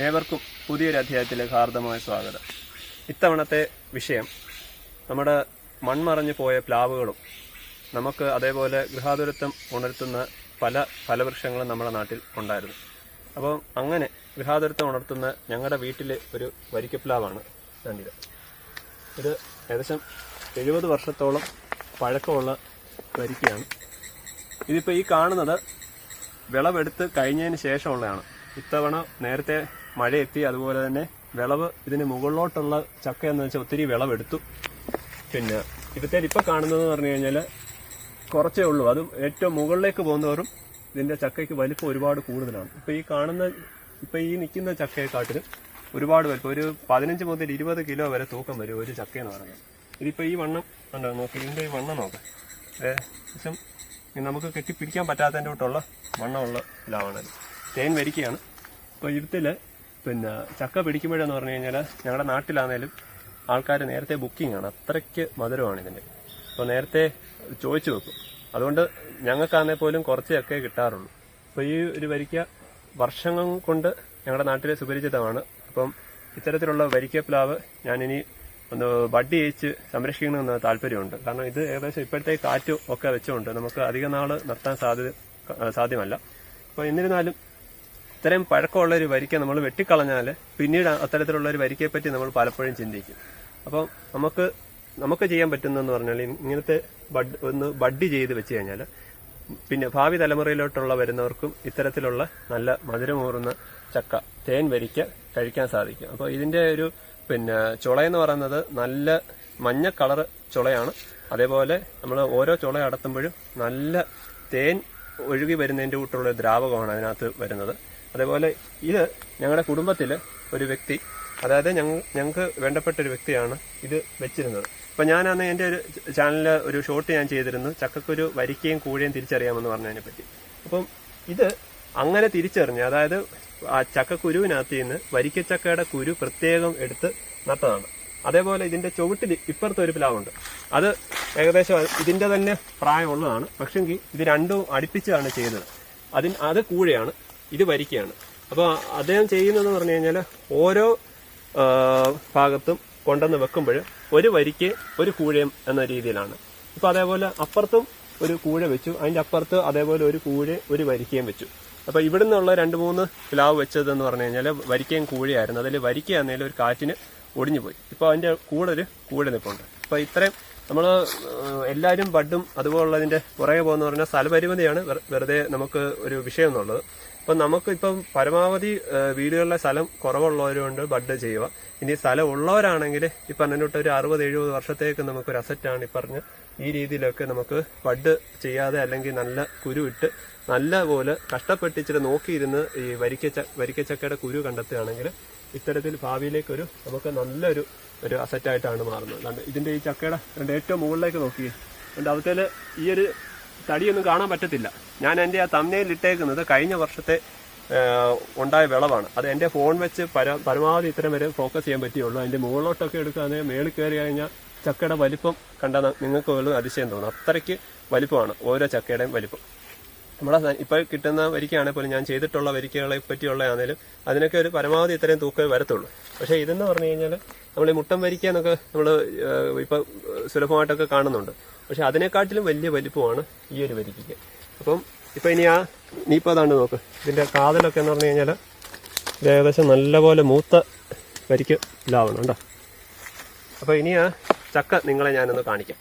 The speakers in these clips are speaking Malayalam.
ഏവർക്കും പുതിയൊരു അധ്യായത്തിലേക്ക് ഹാർദമായ സ്വാഗതം. ഇത്തവണത്തെ വിഷയം നമ്മുടെ മൺമറഞ്ഞു പോയ പ്ലാവുകളും നമുക്ക് അതേപോലെ ഗൃഹാതുരത്വം ഉണർത്തുന്ന പല ഫലവൃക്ഷങ്ങളും നമ്മുടെ നാട്ടിൽ ഉണ്ടായിരുന്നു. അപ്പം അങ്ങനെ ഗൃഹാതുരത്വം ഉണർത്തുന്ന ഞങ്ങളുടെ വീട്ടിലെ ഒരു വരിക്കപ്ലാവാണ് രണ്ടിത്. ഇത് ഏകദേശം എഴുപത് വർഷത്തോളം പഴക്കമുള്ള വരിക്കയാണ്. ഇതിപ്പോൾ ഈ കാണുന്നത് വിളവെടുത്ത് കഴിഞ്ഞതിന് ശേഷമുള്ളതാണ്. ഇത്തവണ നേരത്തെ മഴ എത്തി അതുപോലെ തന്നെ വിളവ് ഇതിന് മുകളിലോട്ടുള്ള ചക്ക എന്ന് വെച്ചാൽ ഒത്തിരി വിളവെടുത്തു. പിന്നെ ഇവിടുത്തെ ഇപ്പം കാണുന്നതെന്ന് പറഞ്ഞു കഴിഞ്ഞാൽ കുറച്ചേ ഉള്ളൂ. അത് ഏറ്റവും മുകളിലേക്ക് പോകുന്നവരും ഇതിന്റെ ചക്കയ്ക്ക് വലിപ്പം ഒരുപാട് കൂടുതലാണ്. ഇപ്പൊ ഈ കാണുന്ന ഇപ്പൊ ഈ നിൽക്കുന്ന ചക്കയെക്കാട്ടിലും ഒരുപാട് വലിപ്പം. ഒരു പതിനഞ്ച് മുതൽ ഇരുപത് കിലോ വരെ തൂക്കം വരും ഒരു ചക്ക എന്ന് പറയുന്നത് ഇതിപ്പോ ഈ വണ്ണം ഉണ്ടോ നോക്കി ഇതിന്റെ ഈ വണ്ണം നോക്കാം. ഏകദേശം നമുക്ക് കെട്ടിപ്പിടിക്കാൻ പറ്റാത്തതിന്റെ തൊട്ടുള്ള വണ്ണമുള്ള ഇതാവണത്. തേൻ വരിക്കയാണ്. അപ്പോൾ ഇതിൽ പിന്നെ ചക്ക പിടിക്കുമ്പോഴെന്ന് പറഞ്ഞു കഴിഞ്ഞാൽ ഞങ്ങളുടെ നാട്ടിലാണേലും ആൾക്കാർ നേരത്തെ ബുക്കിംഗ് ആണ്. അത്രയ്ക്ക് മധുരമാണ് ഇതിന്റെ അപ്പോൾ നേരത്തെ ചോദിച്ചു വെക്കും. അതുകൊണ്ട് ഞങ്ങൾക്കാണെങ്കിൽ പോലും കുറച്ച് ചക്കേ കിട്ടാറുള്ളൂ. അപ്പോൾ ഈ ഒരു വരിക്ക വർഷങ്ങൾ കൊണ്ട് ഞങ്ങളുടെ നാട്ടിലെ സുപരിചിതമാണ്. അപ്പം ഇത്തരത്തിലുള്ള വരിക്ക പ്ലാവ് ഞാനിനി ഒന്ന് ബഡ് ഏച്ച് സംരക്ഷിക്കണമെന്ന് താല്പര്യമുണ്ട്. കാരണം ഇത് ഏകദേശം ഇപ്പോഴത്തെ കാറ്റും ഒക്കെ വെച്ചുകൊണ്ട് നമുക്ക് അധിക നാൾ നിർത്താൻ സാധ്യത സാധ്യമല്ല. അപ്പോൾ എന്നിരുന്നാലും ഇത്രയും പഴക്കമുള്ള ഒരു വരിക്ക നമ്മൾ വെട്ടിക്കളഞ്ഞാൽ പിന്നീട് അത്തരത്തിലുള്ള ഒരു വരിക്കയെ പറ്റി നമ്മൾ പലപ്പോഴും ചിന്തിക്കും. അപ്പം നമുക്ക് നമുക്ക് ചെയ്യാൻ പറ്റുന്നതെന്ന് പറഞ്ഞാൽ ഇങ്ങനത്തെ ബഡ് ഒന്ന് ബഡ് ചെയ്ത് വെച്ച് കഴിഞ്ഞാൽ പിന്നെ ഭാവി തലമുറയിലോട്ടുള്ള വരുന്നവർക്കും ഇത്തരത്തിലുള്ള നല്ല മധുരമൂറുന്ന ചക്ക തേൻ വരിക്ക കഴിക്കാൻ സാധിക്കും. അപ്പോൾ ഇതിന്റെ ഒരു പിന്നെ ചുളയെന്ന് പറയുന്നത് നല്ല മഞ്ഞ കളർ ചുളയാണ്. അതേപോലെ നമ്മൾ ഓരോ ചുള അടത്തുമ്പോഴും നല്ല തേൻ ഒഴുകി വരുന്നതിന്റെ കൂട്ടുള്ള ദ്രാവകമാണ് അതിനകത്ത് വരുന്നത്. അതേപോലെ ഇത് ഞങ്ങളുടെ കുടുംബത്തിൽ ഒരു വ്യക്തി അതായത് ഞങ്ങൾ ഞങ്ങൾക്ക് വേണ്ടപ്പെട്ട ഒരു വ്യക്തിയാണ് ഇത് വെച്ചിരുന്നത്. അപ്പം ഞാൻ അന്ന് എന്റെ ഒരു ചാനലിൽ ഒരു ഷോട്ട് ഞാൻ ചെയ്തിരുന്നു. ചക്കക്കൊരു വരിക്കയും കൂഴയും തിരിച്ചറിയാമെന്ന് പറഞ്ഞതിനെ പറ്റി അപ്പം ഇത് അങ്ങനെ തിരിച്ചറിഞ്ഞ് അതായത് ആ ചക്കക്കുരുവിനകത്ത് നിന്ന് വരിക്കച്ചക്കയുടെ കുരു പ്രത്യേകം എടുത്ത് നട്ടതാണ്. അതേപോലെ ഇതിന്റെ ചുവട്ടിൽ ഇപ്പുറത്തെ ഒരു പ്ലാവുണ്ട്. അത് ഏകദേശം ഇതിന്റെ തന്നെ പ്രായമുള്ളതാണ്. പക്ഷെങ്കിൽ ഇത് രണ്ടും അടുപ്പിച്ചാണ് ചെയ്തത്. അതിന് അത് കൂഴയാണ്. ഇത് വരിക്കുകയാണ് അപ്പോൾ അദ്ദേഹം ചെയ്യുന്നതെന്ന് പറഞ്ഞു കഴിഞ്ഞാൽ ഓരോ ഭാഗത്തും കൊണ്ടുവന്ന് വെക്കുമ്പോൾ ഒരു വരിക്ക് ഒരു കൂഴയും എന്ന രീതിയിലാണ്. ഇപ്പം അതേപോലെ അപ്പുറത്തും ഒരു കൂഴ വെച്ചു. അതിന്റെ അപ്പുറത്ത് അതേപോലെ ഒരു കൂഴ ഒരു വരിക്കയും വെച്ചു. അപ്പോൾ ഇവിടെ നിന്നുള്ള രണ്ട് മൂന്ന് പ്ലാവ് വെച്ചതെന്ന് പറഞ്ഞു കഴിഞ്ഞാൽ വരിക്കയും കൂഴയായിരുന്നു. അതിൽ വരിക്കയാണെങ്കിലും ഒരു കാറ്റിന് ഒടിഞ്ഞു പോയി ഇപ്പൊ അതിന്റെ കൂടെ ഒരു കൂഴ നിൽപ്പുണ്ട് അപ്പൊ ഇത്രയും നമ്മൾ എല്ലാവരും ബഡും അതുപോലുള്ളതിന്റെ പുറകെ പോകുന്ന പറഞ്ഞാൽ സ്ഥലപരിമിതിയാണ് വെറുതെ നമുക്ക് ഒരു വിഷയം എന്നുള്ളത്. അപ്പം നമുക്ക് ഇപ്പം പരമാവധി വീടുകളിലെ സ്ഥലം കുറവുള്ളവരുണ്ട് ബഡ് ചെയ്യുക. ഇനി സ്ഥലം ഉള്ളവരാണെങ്കിൽ ഈ പറഞ്ഞിട്ട് ഒരു അറുപത് എഴുപത് വർഷത്തേക്ക് നമുക്കൊരു അസറ്റാണ് ഈ പറഞ്ഞ ഈ രീതിയിലൊക്കെ നമുക്ക് ബഡ് ചെയ്യാതെ അല്ലെങ്കിൽ നല്ല കുരു ഇട്ട് നല്ല പോലെ കഷ്ടപ്പെട്ടിച്ചിട്ട് നോക്കിയിരുന്ന് ഈ വരിക്കച്ച വരിക്കച്ചക്കയുടെ കുരു കണ്ടെത്തുകയാണെങ്കിൽ ഇത്തരത്തിൽ ഭാവിയിലേക്കൊരു നമുക്ക് നല്ലൊരു ഒരു അസറ്റായിട്ടാണ് മാറുന്നത്. അതുകൊണ്ട് ഇതിന്റെ ഈ ചക്കയുടെ രണ്ട് ഏറ്റവും മുകളിലേക്ക് നോക്കി അതുകൊണ്ട് അവത്തേൽ ഈ ഒരു തടിയൊന്നും കാണാൻ പറ്റത്തില്ല. ഞാൻ എന്റെ ആ തമ്മയിൽ ഇട്ടേക്കുന്നത് കഴിഞ്ഞ വർഷത്തെ ഉണ്ടായ വിളവാണ്. അത് എന്റെ ഫോൺ വെച്ച് പര പരമാവധി ഇത്തരം വരെ ഫോക്കസ് ചെയ്യാൻ പറ്റിയുള്ളൂ അതിന്റെ മുകളിലോട്ടൊക്കെ എടുക്കുകയാണെങ്കിൽ മേളിൽ കയറി കഴിഞ്ഞാൽ ചക്കയുടെ വലിപ്പം കണ്ടാൽ നിങ്ങൾക്ക് പോലും അതിശയം തോന്നും. അത്രയ്ക്ക് വലിപ്പമാണ് ഓരോ ചക്കയുടെയും വലിപ്പം. നമ്മുടെ ഇപ്പോൾ ഇപ്പൊ കിട്ടുന്ന വരിക്കയാണെങ്കിൽ പോലും ഞാൻ ചെയ്തിട്ടുള്ള വരിക്കകളെ പറ്റിയുള്ള ആണെങ്കിലും അതിനൊക്കെ ഒരു പരമാവധി ഇത്രയും തൂക്കമേ വരത്തുള്ളൂ. പക്ഷേ ഇതെന്ന് പറഞ്ഞു കഴിഞ്ഞാൽ നമ്മൾ ഈ മുട്ടം വരിക്ക എന്നൊക്കെ നമ്മൾ ഇപ്പൊ സുലഭമായിട്ടൊക്കെ കാണുന്നുണ്ട്. പക്ഷേ അതിനെക്കാട്ടിലും വലിയ വലിപ്പമാണ് ഈ ഒരു വരിക്കയ്ക്ക്. അപ്പം ഇപ്പൊ ഇനി ആ ഇനിയിപ്പോ അതാണ്ട് നോക്ക്. ഇതിന്റെ കാതലൊക്കെ എന്ന് പറഞ്ഞു കഴിഞ്ഞാൽ ഏകദേശം നല്ലപോലെ മൂത്ത വരിക്ക് ലാവണം കേട്ടോ. അപ്പോൾ ഇനി ആ ചക്ക നിങ്ങളെ ഞാനൊന്ന് കാണിക്കാം.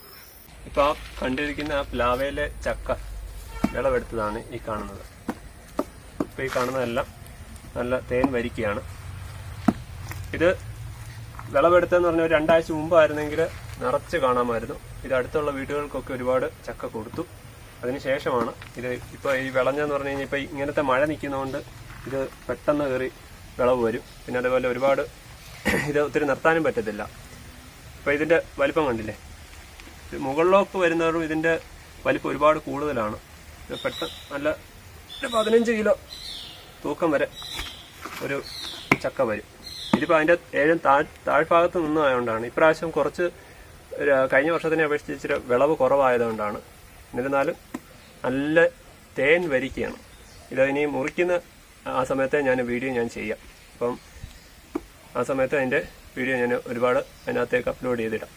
ഇപ്പൊ ആ കണ്ടിരിക്കുന്ന ആ പ്ലാവയിലെ ചക്ക വിളവെടുത്തതാണ് ഈ കാണുന്നത്. ഇപ്പൊ ഈ കാണുന്നതെല്ലാം നല്ല തേൻ വരിക്കുകയാണ് ഇത് വിളവെടുത്തെന്ന് പറഞ്ഞ ഒരു രണ്ടാഴ്ച മുമ്പായിരുന്നെങ്കിൽ നിറച്ച് കാണാമായിരുന്നു. ഇത് അടുത്തുള്ള വീടുകൾക്കൊക്കെ ഒരുപാട് ചക്ക കൊടുത്തു. അതിനുശേഷമാണ് ഇത് ഇപ്പൊ ഈ വിളഞ്ഞെന്ന് പറഞ്ഞു കഴിഞ്ഞാൽ ഇപ്പൊ ഇങ്ങനത്തെ മഴ നിൽക്കുന്നതുകൊണ്ട് ഇത് പെട്ടെന്ന് കയറി വിളവ് വരും. പിന്നെ അതുപോലെ ഒരുപാട് ഇത് ഒത്തിരി നിർത്താനും പറ്റത്തില്ല. ഇപ്പൊ ഇതിന്റെ വലിപ്പം കണ്ടില്ലേ? മുകളിലേക്ക് വരുന്നവരും ഇതിന്റെ വലിപ്പം ഒരുപാട് കൂടുതലാണ്. ഇത് പെട്ടെന്ന് നല്ല ഒരു പതിനഞ്ച് കിലോ തൂക്കം വരെ ഒരു ചക്ക വരും. ഇതിപ്പോൾ അതിന്റെ ഏഴും താഴ് താഴ്ഭാഗത്ത് നിന്നായതുകൊണ്ടാണ് ഇപ്രാവശ്യം കുറച്ച് കഴിഞ്ഞ വർഷത്തിനെ അപേക്ഷിച്ച് ഇച്ചിരി വിളവ് കുറവായതുകൊണ്ടാണ്. എന്നിരുന്നാലും നല്ല തേൻ വരിക്കുകയാണ് ഇത് ഇനി മുറിക്കുന്ന ആ സമയത്തെ ഞാൻ വീഡിയോ ഞാൻ ചെയ്യാം. അപ്പം ആ സമയത്ത് അതിന്റെ വീഡിയോ ഞാൻ ഒരുപാട് അതിനകത്തേക്ക് അപ്ലോഡ് ചെയ്തിടാം.